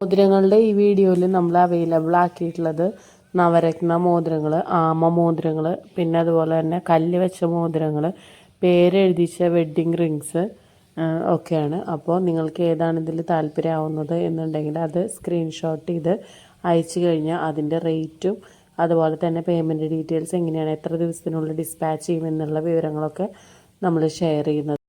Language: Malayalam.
മോതിരങ്ങളുടെ ഈ വീഡിയോയിൽ നമ്മൾ അവൈലബിൾ ആക്കിയിട്ടുള്ളത് നവരത്ന മോതിരങ്ങൾ ആമ മോതിരങ്ങൾ പിന്നെ അതുപോലെ തന്നെ കല്ല് വെച്ച മോതിരങ്ങൾ പേരെഴുതിച്ച വെഡ്ഡിങ് റിങ്സ് ഒക്കെയാണ്. അപ്പോൾ നിങ്ങൾക്ക് ഏതാണ് ഇതിൽ താല്പര്യമാവുന്നത് എന്നുണ്ടെങ്കിൽ അത് സ്ക്രീൻഷോട്ട് ചെയ്ത് അയച്ചു കഴിഞ്ഞാൽ അതിന്റെ റേറ്റും അതുപോലെ തന്നെ പേയ്മെന്റ് ഡീറ്റെയിൽസ് എങ്ങനെയാണ് എത്ര ദിവസത്തിനുള്ളിൽ ഡിസ്പാച്ച് ചെയ്യുമെന്നുള്ള വിവരങ്ങളൊക്കെ നമ്മൾ ഷെയർ ചെയ്യുന്നത്.